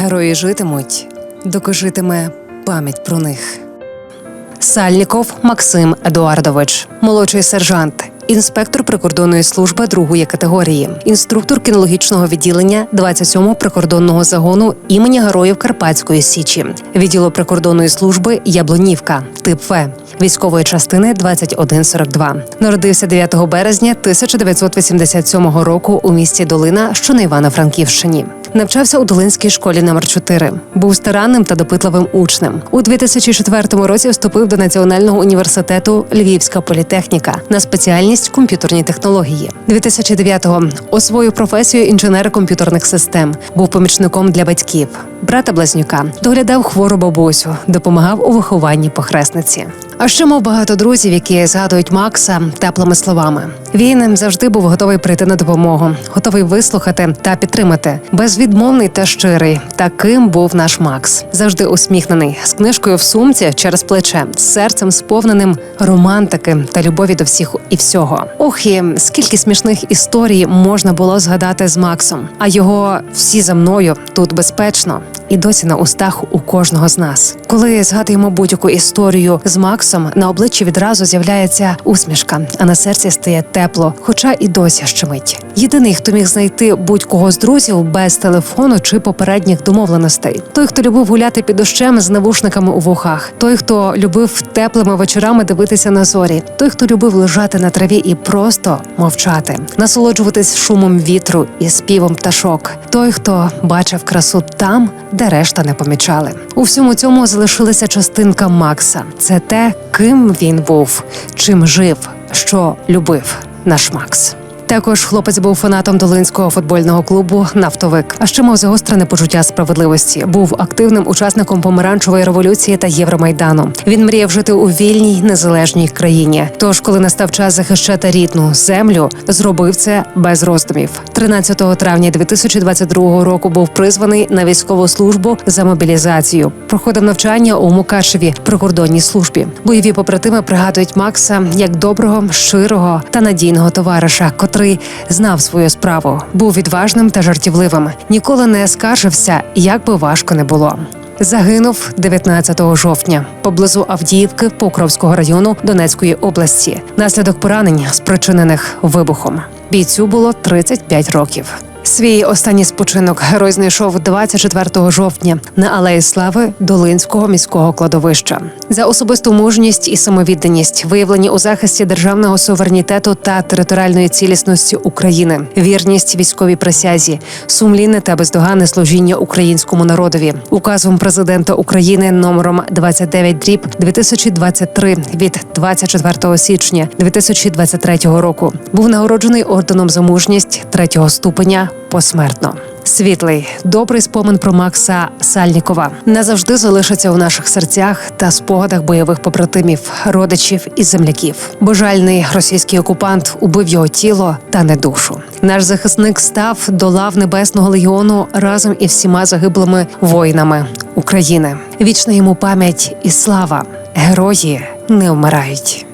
Герої житимуть, доки житиме пам'ять про них. Сальніков Максим Едуардович, молодший сержант, інспектор прикордонної служби другої категорії, інструктор кінологічного відділення 27-го прикордонного загону імені Героїв Карпатської Січі, відділу прикордонної служби Яблонівка, тип В, військової частини 2142. Народився 9 березня 1987 року у місті Долина, що на Івано-Франківщині. Навчався у Долинській школі номер 4 Був старанним та допитливим учнем. У 2004 році вступив до Національного університету Львівська політехніка на спеціальність комп'ютерні технології. 2009-го освоїв професію інженера комп'ютерних систем. Був помічником для батьків, брата Блазнюка, доглядав хвору бабусю, допомагав у вихованні похресниці. А ще мав багато друзів, які згадують Макса теплими словами. Він завжди був готовий прийти на допомогу, готовий вислухати та підтримати. Безвідмовний та щирий. Таким був наш Макс. Завжди усміхнений, з книжкою в сумці через плече, з серцем сповненим романтики та любові до всіх і всього. Ох, і скільки смішних історій можна було згадати з Максом. А його всі за мною тут безпечно. І досі на устах у кожного з нас. Коли згадуємо будь-яку історію з Максом, на обличчі відразу з'являється усмішка, а на серці стає тепло, хоча і досі щемить. Єдиний, хто міг знайти будь-кого з друзів без телефону чи попередніх домовленостей. Той, хто любив гуляти під дощем з навушниками у вухах, той, хто любив теплими вечорами дивитися на зорі, той, хто любив лежати на траві і просто мовчати, насолоджуватись шумом вітру і співом пташок, той, хто бачив красу там, де решта не помічали. У всьому цьому залишилася частинка Макса. Це те, ким він був, чим жив, що любив наш Макс. Також хлопець був фанатом долинського футбольного клубу Нафтовик, а ще мав загострене почуття справедливості. Був активним учасником помаранчевої революції та Євромайдану. Він мріяв жити у вільній незалежній країні. Тож, коли настав час захищати рідну землю, зробив це без роздумів. 13 травня 2022 року був призваний на військову службу за мобілізацію. Проходив навчання у Мукашеві прикордонній службі. Бойові побратими пригадують Макса як доброго, щирого та надійного товариша, котрий знав свою справу, був відважним та жартівливим. Ніколи не скаржився, як би важко не було. Загинув 19 жовтня поблизу Авдіївки Покровського району Донецької області. Наслідок поранень, спричинених вибухом. Бійцю було 35 років. Свій останній спочинок герой знайшов 24 жовтня на алеї слави Долинського міського кладовища за особисту мужність і самовідданість, виявлені у захисті державного суверенітету та територіальної цілісності України, вірність військовій присязі, сумлінне та бездоганне служіння українському народові, указом президента України номером 29 дріб 2023 від 24 січня 2023 року. Був нагороджений орденом за мужність третього ступеня посмертно. Світлий, добрий спомин про Макса Сальнікова назавжди залишиться у наших серцях та спогадах бойових побратимів, родичів і земляків. Божальний російський окупант убив його тіло та не душу. Наш захисник став до лав небесного легіону разом із всіма загиблими воїнами України. Вічна йому пам'ять і слава. Герої не вмирають.